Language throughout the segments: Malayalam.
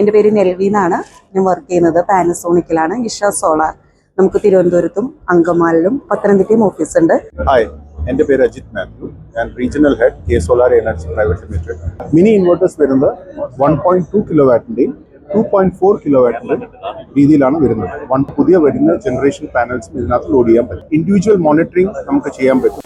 എന്റെ പേര് നെൽവി എന്നാണ്. ഞാൻ വർക്ക് ചെയ്യുന്നത് പാനസോണിക്കിലാണ് ഇഷ സോളാർ നമുക്ക് തിരുവനന്തപുരത്തും അങ്കമാലിലും പത്തനംതിട്ടയും ഓഫീസുണ്ട് ഹായ് എന്റെ പേര് അജിത് മാത്യു. ഞാൻ regional head K solar energy private limited mini inverters വരുന്നത് വൺ പോയിന്റ് ടു കിലോ വാറ്റിന്റെയും ടു പോയിന്റ് ഫോർ കിലോ വാറ്റിന്റെ രീതിയിലാണ് വരുന്നത്. വൺ പുതിയ വരുന്ന ജനറേഷൻ പാനൽസും ഇതിനകത്ത് ലോഡ് ചെയ്യാൻ പറ്റും. ഇൻഡിവിജ്വൽ മോണിറ്ററിംഗ് നമുക്ക് ചെയ്യാൻ പറ്റും.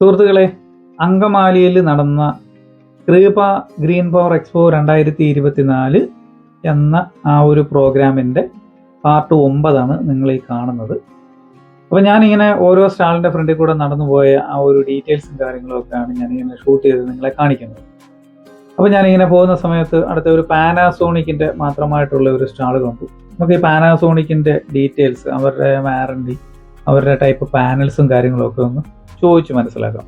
സുഹൃത്തുക്കളെ അങ്കമാലിയിൽ നടന്ന കൃപ ഗ്രീൻ പവർ എക്സ്പോ രണ്ടായിരത്തി ഇരുപത്തിനാല് എന്ന ആ ഒരു പ്രോഗ്രാമിന്റെ പാർട്ട് ഒമ്പതാണ് നിങ്ങൾ ഈ കാണുന്നത്. അപ്പോൾ ഞാനിങ്ങനെ ഓരോ സ്റ്റാളിന്റെ ഫ്രണ്ടിൽ കൂടെ നടന്നു പോയ ആ ഒരു ഡീറ്റെയിൽസും കാര്യങ്ങളും ഒക്കെയാണ് ഞാനിങ്ങനെ ഷൂട്ട് ചെയ്ത് നിങ്ങളെ കാണിക്കുന്നത്. അപ്പോൾ ഞാനിങ്ങനെ പോകുന്ന സമയത്ത് അടുത്ത ഒരു പാനാസോണിക്കിന്റെ മാത്രമായിട്ടുള്ള ഒരു സ്റ്റാൾ കണ്ടു. നമുക്ക് ഈ പാനാസോണിക്കിന്റെ ഡീറ്റെയിൽസ് അവരുടെ വാറണ്ടി അവരുടെ ടൈപ്പ് പാനൽസും കാര്യങ്ങളൊക്കെ ഒന്ന് ചോദിച്ച് മനസ്സിലാക്കാം.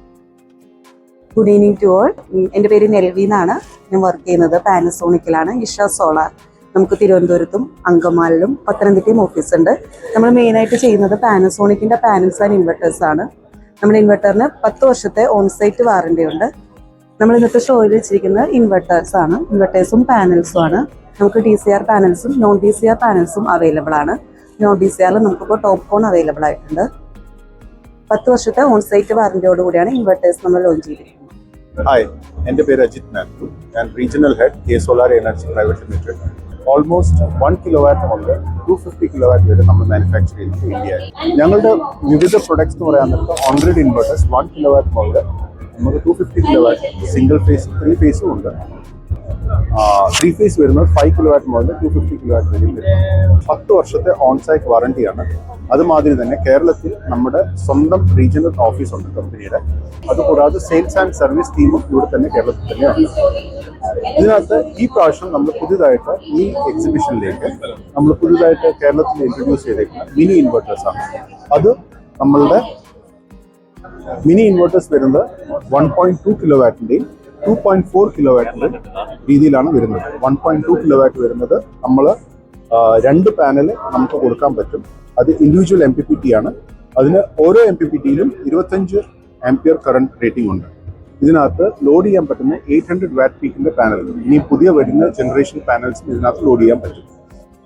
ഗുഡ് ഈവനിങ് ടു ഓൾ എന്റെ പേര് നെൽവി എന്നാണ്. ഞാൻ വർക്ക് ചെയ്യുന്നത് പാനസോണിക്കിലാണ് ഇഷ സോളാർ നമുക്ക് തിരുവനന്തപുരത്തും അങ്കമാലിലും പത്തനംതിട്ടയും ഓഫീസ് ഉണ്ട്. നമ്മൾ മെയിനായിട്ട് ചെയ്യുന്നത് പാനസോണിക്കിന്റെ പാനൽസ് ആൻഡ് ഇൻവെർട്ടേഴ്സ് ആണ്. നമ്മുടെ ഇൻവെർട്ടറിന് പത്ത് വർഷത്തെ ഓൺസൈറ്റ് വാറണ്ടി ഉണ്ട്. നമ്മൾ ഇന്നത്തെ ഷോയിൽ വെച്ചിരിക്കുന്നത് ഇൻവെർട്ടേഴ്സ് ആണ്. ഇൻവെർട്ടേഴ്സും പാനൽസും ആണ്. നമുക്ക് ഡി സി ആർ പാനൽസും നോൺ ഡി സി ആർ പാനൽസും അവൈലബിൾ ആണ്. നോൺ ഡി സി ആറിൽ നമുക്കിപ്പോൾ ടോപ്പ് ഫോൺ അവൈലബിൾ ആയിട്ടുണ്ട്. പത്ത് വർഷത്തെ ഓൺസൈറ്റ് വാറന്റിയോട് കൂടിയാണ് ഇൻവെർട്ടേഴ്സ് നമ്മൾ ലോഞ്ച് ചെയ്തിരിക്കുന്നത്. ഹായ് എന്റെ പേര് അജിത് മാത്യു. ഞാൻ regional head K solar energy private limited almost one kilowatt മുതൽ ടു ഫിഫ്റ്റി കിലോ വാറ്റ് വരെ നമ്മൾ മാനുഫാക്ചർ ചെയ്യുന്നത് ഇന്ത്യയിൽ ഞങ്ങളുടെ വിവിധ പ്രൊഡക്ട്സ് എന്ന് പറയാൻ നേരത്തെ on grid inverters one kilowatt മുതൽ നമുക്ക് to fifty kilowatt single phase three ഫേസും ഉണ്ട്. ത്രീ ഫേസ് വരുന്നത് ഫൈവ് കിലോ വാറ്റ് മുതൽ ടു ഫിഫ്റ്റി കിലോ വാറ്റ് വരെയും വരും പത്ത് വർഷത്തെ ഓൺസൈറ്റ് വാറണ്ടിയാണ് അതുമാതിരി തന്നെ കേരളത്തിൽ നമ്മുടെ സ്വന്തം റീജിയണൽ ഓഫീസ് ഉണ്ട് കമ്പനിയുടെ അതുകൂടാതെ സെയിൽസ് ആൻഡ് സർവീസ് ടീമും ഇവിടെ തന്നെ കേരളത്തിൽ തന്നെയാണ്. ഇതിനകത്ത് ഈ പ്രാവശ്യം നമ്മൾ പുതിയതായിട്ട് ഈ എക്സിബിഷനിലേക്ക് നമ്മൾ പുതിയതായിട്ട് കേരളത്തിൽ ഇൻട്രൊഡ്യൂസ് ചെയ്തേക്കുന്ന മിനി ഇൻവെർട്ടേഴ്സ് ആണ്. അത് നമ്മളുടെ മിനി ഇൻവെർട്ടേഴ്സ് വരുന്നത് വൺ പോയിന്റ് ടു കിലോ വാറ്റിന്റെയും ടു പോയിന്റ് ഫോർ കിലോ വാറ്റിന്റെ രീതിയിലാണ് വരുന്നത്. വൺ പോയിന്റ് ടു കിലോ വാറ്റ് വരുന്നത് നമ്മൾ രണ്ട് പാനൽ നമുക്ക് കൊടുക്കാൻ പറ്റും. അത് individual M P P T ആണ്. അതിന് ഓരോ എം പി പി ടിയിലും ഇരുപത്തഞ്ച് ആംപിയർ കറണ്ട് റേറ്റിംഗ് ഉണ്ട്. ഇതിനകത്ത് ലോഡ് ചെയ്യാൻ പറ്റുന്ന എയ്റ്റ് ഹൺഡ്രഡ് വാറ്റ് പീക്കിന്റെ പാനൽ ഇനി പുതിയ വരുന്ന ജനറേഷൻ പാനൽസ് ഇതിനകത്ത് ലോഡ് ചെയ്യാൻ പറ്റും.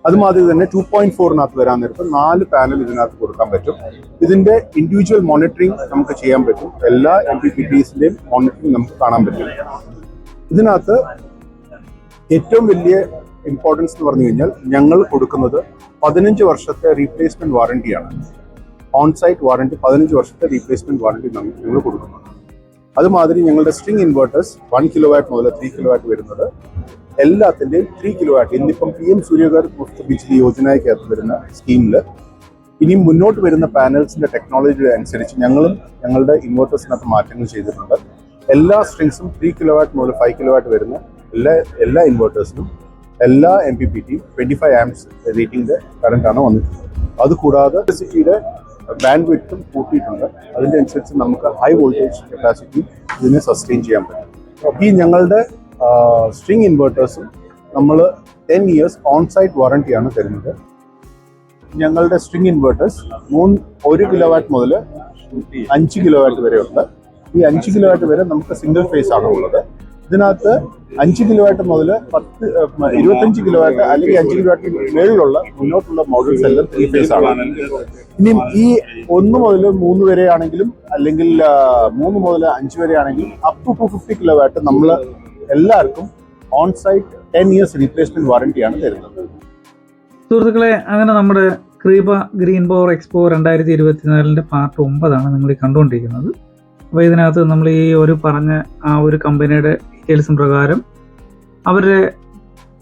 അതുമാതിരി തന്നെ ടു പോയിന്റ് ഫോറിനകത്ത് വരാൻ നേരത്ത് നാല് പാനൽ ഇതിനകത്ത് കൊടുക്കാൻ പറ്റും. ഇതിന്റെ ഇൻഡിവിജ്വൽ മോണിറ്ററിംഗ് നമുക്ക് ചെയ്യാൻ പറ്റും. എല്ലാ എം പി പി ടിസിന്റെയും മോണിറ്ററിംഗ് നമുക്ക് കാണാൻ പറ്റും. ഇതിനകത്ത് ഏറ്റവും വലിയ ഇമ്പോർട്ടൻസ് എന്ന് പറഞ്ഞു കഴിഞ്ഞാൽ ഞങ്ങൾ കൊടുക്കുന്നത് പതിനഞ്ച് വർഷത്തെ റീപ്ലേസ്മെന്റ് വാറണ്ടിയാണ് ഓൺ സൈറ്റ് വാറണ്ടി പതിനഞ്ച് വർഷത്തെ റീപ്ലേസ്മെന്റ് വാറണ്ടി ഞങ്ങൾ കൊടുക്കുന്നുണ്ട് അതുമാതിരി ഞങ്ങളുടെ സ്ട്രിങ് ഇൻവേർട്ടേഴ്സ് വൺ കിലോ വാറ്റ് മുതൽ ത്രീ കിലോ വാറ്റ് വരുന്നത് എല്ലാത്തിന്റെയും ത്രീ കിലോ ആയിട്ട്. ഇന്നിപ്പം പി എം സൂര്യകാർ ബിജ്ലി യോജനയ്ക്കകത്ത് വരുന്ന സ്കീമിൽ ഇനി മുന്നോട്ട് വരുന്ന പാനൽസിന്റെ ടെക്നോളജി അനുസരിച്ച് ഞങ്ങളും ഞങ്ങളുടെ ഇൻവെർട്ടേഴ്സിനകത്ത് മാറ്റങ്ങൾ ചെയ്തിട്ടുണ്ട്. എല്ലാ സ്ട്രിങ്സും ത്രീ കിലോ വാട്ട് മുതൽ ഫൈവ് കിലോ വാട്ട് വരുന്ന എല്ലാ എല്ലാ ഇൻവെർട്ടേഴ്സിനും എല്ലാ എം പി പി ടിയും ട്വന്റി ഫൈവ് ആംസ് റേറ്റിംഗിന്റെ കറണ്ടാണ് വന്നിട്ടുള്ളത്. അതുകൂടാതെ ഇലക്ട്രിസിറ്റിയുടെ ബാൻഡ് വിട്ടും കൂട്ടിയിട്ടുണ്ട്. അതിന്റെ അനുസരിച്ച് നമുക്ക് ഹൈ വോൾട്ടേജ് കപ്പാസിറ്റി ഇതിനെ സസ്റ്റെയിൻ ചെയ്യാൻ പറ്റും. ഈ ഞങ്ങളുടെ സ്ട്രിംഗ് ഇൻവെർട്ടേഴ്സും നമ്മൾ ടെൻ ഇയേഴ്സ് ഓൺ സൈറ്റ് വാറണ്ടിയാണ് തരുന്നത്. ഞങ്ങളുടെ സ്ട്രിങ് ഇൻവെർട്ടേഴ്സ് മൂന്ന് ഒരു കിലോ വാറ്റ് മുതൽ അഞ്ച് കിലോ വാറ്റ് വരെ ഉണ്ട്. ഈ അഞ്ച് കിലോ വാറ്റ് വരെ നമുക്ക് സിംഗിൾ ഫേസ് ആണ് ഉള്ളത്. ഇതിനകത്ത് അഞ്ച് കിലോ വാറ്റ് മുതൽ പത്ത് ഇരുപത്തഞ്ച് കിലോ വാറ്റ് അല്ലെങ്കിൽ അഞ്ച് കിലോ വാറ്റ് മേളിലുള്ള മുന്നോട്ടുള്ള മോഡൽസ് എല്ലാം ത്രീ ഫേസ് ആണ്. ഇനി ഈ ഒന്ന് മുതൽ മൂന്ന് വരെ ആണെങ്കിലും അല്ലെങ്കിൽ മൂന്ന് മുതൽ അഞ്ച് വരെ ആണെങ്കിലും അപ് ടു ഫിഫ്റ്റി കിലോ വാറ്റ് നമ്മൾ എല്ലാവർക്കും on site ten years replacement വാറണ്ടിയാണ് തരുന്നത്. സുഹൃത്തുക്കളെ അങ്ങനെ നമ്മുടെ ക്രീപ ഗ്രീൻ പവർ എക്സ്പോ രണ്ടായിരത്തി ഇരുപത്തിനാലിന്റെ പാർട്ട് ഒമ്പതാണ് നിങ്ങൾ കണ്ടുകൊണ്ടിരിക്കുന്നത്. അപ്പോൾ ഇതിനകത്ത് നമ്മൾ ഈ ഒരു പറഞ്ഞ ആ ഒരു കമ്പനിയുടെ ഡീറ്റെയിൽസും പ്രകാരം അവരുടെ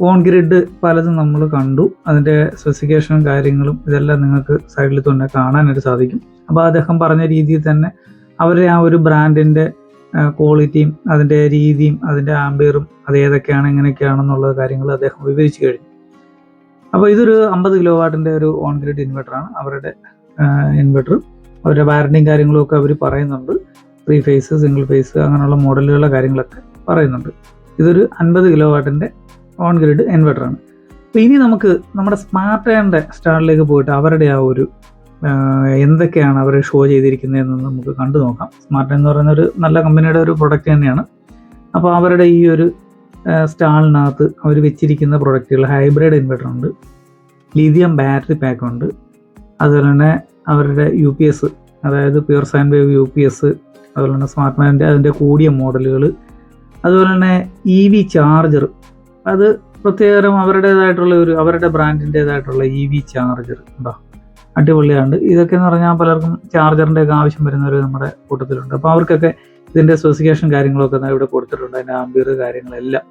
ഓൺ ഗ്രിഡ് പലതും നമ്മൾ കണ്ടു. അതിന്റെ സ്പെസിഫിക്കേഷനും കാര്യങ്ങളും ഇതെല്ലാം നിങ്ങൾക്ക് സൈഡിൽ തന്നെ കാണാനായിട്ട് സാധിക്കും. അപ്പോൾ അദ്ദേഹം പറഞ്ഞ രീതിയിൽ തന്നെ അവരുടെ ആ ഒരു ബ്രാൻഡിന്റെ ക്വാളിറ്റിയും അതിന്റെ രീതിയും അതിന്റെ ആംബിയറും അത് ഏതൊക്കെയാണ് എങ്ങനെയൊക്കെയാണെന്നുള്ള കാര്യങ്ങൾ അദ്ദേഹം വിവരിച്ചു കഴിഞ്ഞു. അപ്പോൾ ഇതൊരു അമ്പത് കിലോ വാട്ടിന്റെ ഒരു ഓൺ ഗ്രിഡ് ഇൻവെർട്ടറാണ് അവരുടെ ഇൻവെർട്ടർ അവരുടെ വാറണ്ടിയും കാര്യങ്ങളും ഒക്കെ അവർ പറയുന്നുണ്ട്. ത്രീ ഫേസ് സിംഗിൾ ഫേസ് അങ്ങനെയുള്ള മോഡലുകളുടെ കാര്യങ്ങളൊക്കെ പറയുന്നുണ്ട്. ഇതൊരു അൻപത് കിലോ വാട്ടിന്റെ ഓൺ ഗ്രിഡ് ഇൻവെർട്ടറാണ് അപ്പോൾ ഇനി നമുക്ക് നമ്മുടെ സ്മാർട്ട് ആൻഡ് സ്റ്റാളിലേക്ക് പോയിട്ട് അവരുടെ ആ ഒരു എന്തൊക്കെയാണ് അവർ ഷോ ചെയ്തിരിക്കുന്നതെന്ന് നമുക്ക് കണ്ടു നോക്കാം. സ്മാർട്ട് എന്ന് പറയുന്ന ഒരു നല്ല കമ്പനിയുടെ ഒരു പ്രൊഡക്റ്റ് തന്നെയാണ്. അപ്പോൾ അവരുടെ ഈ ഒരു സ്റ്റാളിനകത്ത് അവർ വെച്ചിരിക്കുന്ന പ്രൊഡക്റ്റുകൾ ഹൈബ്രിഡ് ഇൻവെർട്ടർ ഉണ്ട് ലിഥിയം ബാറ്ററി പാക്ക് ഉണ്ട് അതുപോലെ തന്നെ അവരുടെ യു പി എസ് അതായത് pure sine wave U P S അതുപോലെ തന്നെ സ്മാർട്ട് മാനിന്റെ അതിന്റെ കൂടിയ മോഡലുകൾ അതുപോലെ തന്നെ ഇ വി ചാർജർ അത് പ്രത്യേകം അവരുടേതായിട്ടുള്ള ഒരു അവരുടെ ബ്രാൻഡിന്റേതായിട്ടുള്ള ഇ വി ചാർജർ ഉണ്ടോ? അടിപൊളിയാണ് ഇതൊക്കെ എന്ന് പറഞ്ഞാൽ പലർക്കും ചാർജറിന്റെ ഒക്കെ ആവശ്യം വരുന്നവർ നമ്മുടെ കൂട്ടത്തിലുണ്ട്. അപ്പോൾ അവർക്കൊക്കെ ഇതിന്റെ സ്പെസിഫിക്കേഷൻ കാര്യങ്ങളൊക്കെ ഇവിടെ കൊടുത്തിട്ടുണ്ട്. അതിന്റെ ആംബിയർ കാര്യങ്ങളെല്ലാം.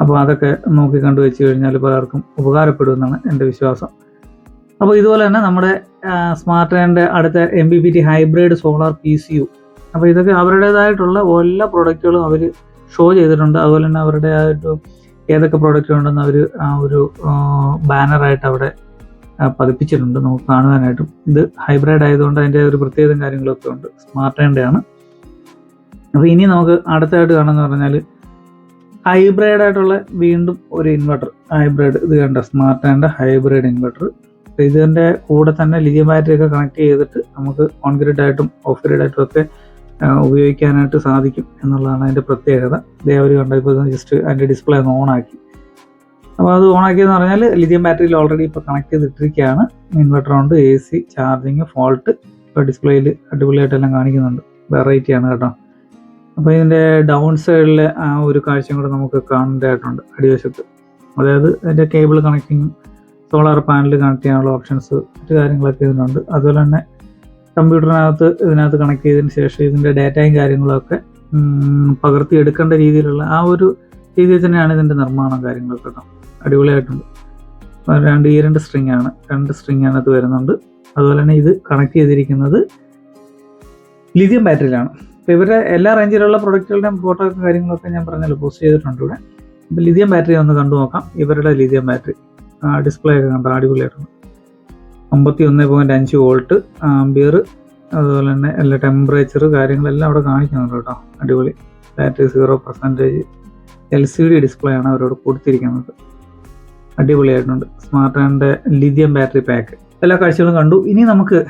അപ്പോൾ അതൊക്കെ നോക്കി കണ്ടു വെച്ച് കഴിഞ്ഞാൽ പലർക്കും ഉപകാരപ്പെടുമെന്നാണ് എന്റെ വിശ്വാസം. അപ്പോൾ ഇതുപോലെ തന്നെ നമ്മുടെ സ്മാർട്ട് ആൻഡ് അടുത്ത M B P T hybrid solar P C U അപ്പോൾ ഇതൊക്കെ അവരുടേതായിട്ടുള്ള എല്ലാ പ്രൊഡക്റ്റുകളും അവർ ഷോ ചെയ്തിട്ടുണ്ട്. അതുപോലെ തന്നെ അവരുടെ ആ ഒരു ഏതൊക്കെ പ്രോഡക്റ്റ് ഉണ്ടെന്ന് അവർ ഒരു ബാനറായിട്ട് അവിടെ പതിപ്പിച്ചിട്ടുണ്ട്. നമുക്ക് കാണുവാനായിട്ടും. ഇത് ഹൈബ്രിഡ് ആയതുകൊണ്ട് അതിന്റെ ഒരു പ്രത്യേകതയും കാര്യങ്ങളൊക്കെ ഉണ്ട്. സ്മാർട്ട് ആണ് അപ്പോൾ ഇനി നമുക്ക് അടുത്തായിട്ട് കാണുമെന്ന് പറഞ്ഞാൽ ഹൈബ്രിഡ് ആയിട്ടുള്ള വീണ്ടും ഒരു ഇൻവെർട്ടർ ഹൈബ്രിഡ് ഇത് കണ്ട സ്മാർട്ട് ആൻഡ് ഹൈബ്രിഡ് ഇൻവെർട്ടർ ഇതിന്റെ കൂടെ തന്നെ ലിഥിയം ബാറ്ററി ഒക്കെ കണക്ട് ചെയ്തിട്ട് നമുക്ക് ഓൺ ഗ്രിഡ് ആയിട്ടും ഓഫ് ഗ്രിഡ് ആയിട്ടും ഒക്കെ ഉപയോഗിക്കാനായിട്ട് സാധിക്കും എന്നുള്ളതാണ് അതിന്റെ പ്രത്യേകത. ഇതേ അവർ കണ്ട ഇപ്പോൾ ജസ്റ്റ് അതിന്റെ ഡിസ്പ്ലേ ഒന്ന് ഓൺ ആക്കി. അപ്പോൾ അത് ഓൺ ആക്കിയെന്ന് പറഞ്ഞാൽ ലിഥിയം ബാറ്ററിയിൽ ഓൾറെഡി ഇപ്പോൾ കണക്ട് ചെയ്തിട്ടിരിക്കുകയാണ്. ഇൻവെർട്ടർ ഉണ്ട് എ സി ചാർജിങ് ഫോൾട്ട് ഇപ്പോൾ ഡിസ്പ്ലേയിൽ അടിപൊളിയായിട്ടെല്ലാം കാണിക്കുന്നുണ്ട്. വെറൈറ്റി ആണ് കേട്ടോ. അപ്പോൾ ഇതിന്റെ ഡൗൺ സൈഡിൽ ആ ഒരു കാഴ്ചയും കൂടെ നമുക്ക് കാണേണ്ടതായിട്ടുണ്ട് അടിവശത്ത്. അതായത് അതിന്റെ കേബിൾ കണക്റ്റിങ്ങും സോളാർ പാനൽ കണക്ട് ചെയ്യാനുള്ള ഓപ്ഷൻസ് മറ്റു കാര്യങ്ങളൊക്കെ ഇതിനുണ്ട്. അതുപോലെ തന്നെ കമ്പ്യൂട്ടറിനകത്ത് ഇതിനകത്ത് കണക്ട് ചെയ്തതിന് ശേഷം ഇതിന്റെ ഡാറ്റയും കാര്യങ്ങളൊക്കെ പകർത്തി എടുക്കേണ്ട രീതിയിലുള്ള ആ ഒരു രീതിയിൽ തന്നെയാണ് ഇതിന്റെ നിർമ്മാണം കാര്യങ്ങളൊക്കെ കേട്ടോ. അടിപൊളിയായിട്ടുണ്ട്. രണ്ട് ഈ രണ്ട് സ്ട്രിങ് ആണ്. രണ്ട് സ്ട്രിങ് ആണ് അത് വരുന്നുണ്ട്. അതുപോലെ തന്നെ ഇത് കണക്ട് ചെയ്തിരിക്കുന്നത് ലിഥിയം ബാറ്ററിയിലാണ് അപ്പോൾ ഇവരുടെ എല്ലാ റേഞ്ചിലുള്ള പ്രൊഡക്റ്റുകളുടെയും ഫോട്ടോ കാര്യങ്ങളൊക്കെ ഞാൻ പറഞ്ഞല്ലോ പോസ്റ്റ് ചെയ്തിട്ടുണ്ട് ഇവിടെ. അപ്പോൾ ലിഥിയം ബാറ്ററി ഒന്ന് കണ്ടു നോക്കാം. ഇവരുടെ ലിഥിയം ബാറ്ററി ഡിസ്പ്ലേ ഒക്കെ കണ്ടോ? അടിപൊളിയായിട്ടുണ്ട്. അമ്പത്തി ഒന്ന് പോയിന്റ് അഞ്ച് വോൾട്ട് ആംബിയർ അതുപോലെ തന്നെ എല്ലാ ടെമ്പറേച്ചർ കാര്യങ്ങളെല്ലാം അവിടെ കാണിക്കുന്നുണ്ട് കേട്ടോ. അടിപൊളി. Battery zero percentage L C D display ആണ് അവരോട് കൊടുത്തിരിക്കുന്നത്. അടിപൊളിയായിട്ടുണ്ട്. Smart and lithium battery pack എല്ലാ കാഴ്ചകളും കണ്ടു. ഇനി നമുക്ക്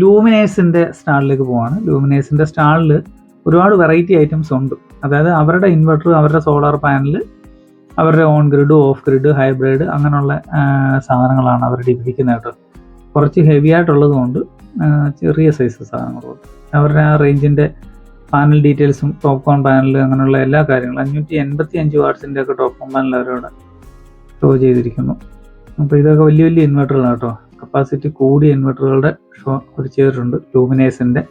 ലൂമിനേഴ്സിന്റെ സ്റ്റാളിലേക്ക് പോവാണ്. ലൂമിനേഴ്സിന്റെ സ്റ്റാളിൽ ഒരുപാട് വെറൈറ്റി ഐറ്റംസ് ഉണ്ട്. അതായത് അവരുടെ ഇൻവെർട്ടർ അവരുടെ സോളാർ പാനൽ അവരുടെ on grid off grid hybrid അങ്ങനെയുള്ള സാധനങ്ങളാണ് അവർ ഇരിക്കുന്നത് കുറച്ച് ഹെവി ആയിട്ടുള്ളതുകൊണ്ട് ചെറിയ സൈസ് സാധനങ്ങളുണ്ട് അവരുടെ ആ റേഞ്ചിന്റെ പാനൽ ഡീറ്റെയിൽസും ടോപ്പ് കോൺ പാനൽ അങ്ങനെയുള്ള എല്ലാ കാര്യങ്ങളും. അഞ്ഞൂറ്റി എൺപത്തി അഞ്ച് വാട്ട്സിന്റെ ഒക്കെ ടോപ്പ് കോൺ പാനൽ അവരവിടെ ഷോ ചെയ്തിരിക്കുന്നു. അപ്പോൾ ഇതൊക്കെ വലിയ വലിയ ഇൻവെർട്ടറുകളാണ് കേട്ടോ. കപ്പാസിറ്റി കൂടിയ ഇൻവെർട്ടറുകളുടെ ഷോ അവർ ചെയ്തിട്ടുണ്ട് ലൂമിനേഴ്സിന്റെ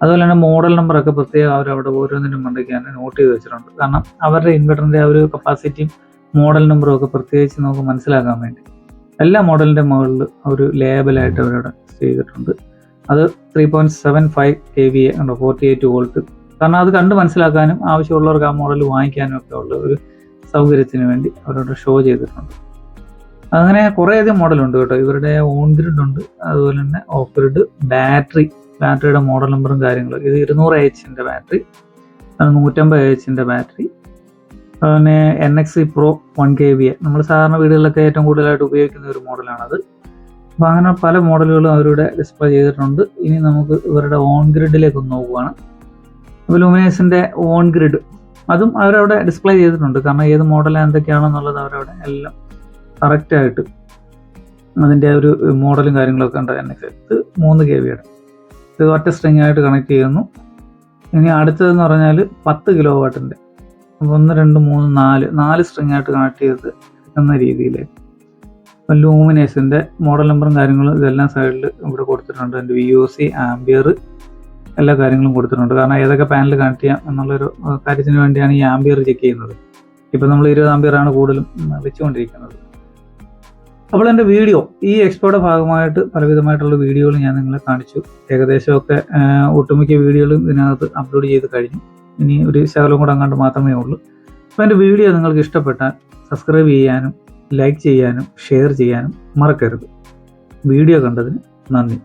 അതുപോലെ തന്നെ മോഡൽ നമ്പറൊക്കെ പ്രത്യേകം അവർ അവിടെ ഓരോന്നിനും തന്നെ നോട്ട് ചെയ്ത് വെച്ചിട്ടുണ്ട്. കാരണം അവരുടെ ഇൻവെർട്ടറിന്റെ ആ ഒരു കപ്പാസിറ്റിയും മോഡൽ നമ്പറും ഒക്കെ പ്രത്യേകിച്ച് നമുക്ക് മനസ്സിലാക്കാൻ വേണ്ടി. എല്ലാ മോഡലിന്റെ മുകളിൽ ഒരു ലേബലായിട്ട് അവരവിടെ ചെയ്തിട്ടുണ്ട് അത് three point seven five K V A ഉണ്ടോ ഫോർട്ടി എയ്റ്റ് വോൾട്ട് കാരണം അത് കണ്ട് മനസ്സിലാക്കാനും ആവശ്യമുള്ളവർക്ക് ആ മോഡൽ വാങ്ങിക്കാനും ഒക്കെ ഉള്ള ഒരു സൗകര്യത്തിന് വേണ്ടി അവരോട് ഷോ ചെയ്തിട്ടുണ്ട്. അങ്ങനെ കുറേയധികം മോഡലുണ്ട് കേട്ടോ. ഇവരുടെ ഓൺ ഗ്രിഡ് ഉണ്ട്. അതുപോലെ തന്നെ ഓഫ് ഗ്രിഡ് ബാറ്ററി ബാറ്ററിയുടെ മോഡൽ നമ്പറും കാര്യങ്ങളും. ഇത് ഇരുന്നൂറ് എച്ചിന്റെ ബാറ്ററി നൂറ്റമ്പത് എച്ചിന്റെ ബാറ്ററി അതുപോലെ N X pro one K B A നമ്മൾ സാധാരണ വീടുകളിലൊക്കെ ഏറ്റവും കൂടുതലായിട്ട് ഉപയോഗിക്കുന്ന ഒരു മോഡലാണത് അപ്പോൾ അങ്ങനെ പല മോഡലുകളും അവരുടെ ഡിസ്പ്ലേ ചെയ്തിട്ടുണ്ട്. ഇനി നമുക്ക് ഇവരുടെ ഓൺ ഗ്രിഡിലേക്ക് ഒന്ന് നോക്കുവാണ്. അപ്പോൾ ലൂമിനേഴ്സിന്റെ ഓൺ ഗ്രിഡ് അതും അവരവിടെ ഡിസ്പ്ലേ ചെയ്തിട്ടുണ്ട്. കാരണം ഏത് മോഡൽ എന്തൊക്കെയാണെന്നുള്ളത് അവരവിടെ എല്ലാം കറക്റ്റായിട്ട് അതിന്റെ ഒരു മോഡലും കാര്യങ്ങളൊക്കെ ഉണ്ട് എനിക്ക് ഇത് മൂന്ന് കെ വിയുടെ ഇത് ഒറ്റ സ്ട്രിങ് ആയിട്ട് കണക്ട് ചെയ്യുന്നു. ഇനി അടുത്തതെന്ന് പറഞ്ഞാൽ പത്ത് കിലോ വാട്ടിന്റെ ഒന്ന് രണ്ട് മൂന്ന് നാല് നാല് സ്ട്രിങ് ആയിട്ട് കണക്ട് ചെയ്ത് എന്ന രീതിയിലേക്ക് അപ്പം ലൂമിനേഴ്സിന്റെ മോഡൽ നമ്പറും കാര്യങ്ങളും ഇതെല്ലാം സൈഡിൽ ഇവിടെ കൊടുത്തിട്ടുണ്ട്. അതിന്റെ വി ഒ സി ആംബിയർ എല്ലാ കാര്യങ്ങളും കൊടുത്തിട്ടുണ്ട്. കാരണം ഏതൊക്കെ പാനൽ കണക്ട് ചെയ്യാം എന്നുള്ളൊരു കാര്യത്തിന് വേണ്ടിയാണ് ഈ ആംബിയർ ചെക്ക് ചെയ്യുന്നത്. ഇപ്പം നമ്മൾ ഇരുപത് ആംബിയറാണ് കൂടുതലും ഉം, വെച്ചുകൊണ്ടിരിക്കുന്നത്. അപ്പോൾ എന്റെ വീഡിയോ ഈ എക്സ്പോയുടെ ഭാഗമായിട്ട് പലവിധമായിട്ടുള്ള വീഡിയോകൾ ഞാൻ നിങ്ങളെ കാണിച്ചു. ഏകദേശമൊക്കെ ഒട്ടുമിക്ക വീഡിയോകളും ഇതിനകത്ത് അപ്ലോഡ് ചെയ്ത് കഴിഞ്ഞു. ഇനി ഒരു ശകലം കൂടെ അങ്ങാണ്ട് മാത്രമേ ഉള്ളൂ. അപ്പോൾ എന്റെ വീഡിയോ നിങ്ങൾക്ക് ഇഷ്ടപ്പെട്ടാൽ സബ്സ്ക്രൈബ് ചെയ്യാനും ലൈക്ക് ചെയ്യാനും ഷെയർ ചെയ്യാനും മറക്കരുത്. വീഡിയോ കണ്ടതിന് നന്ദി.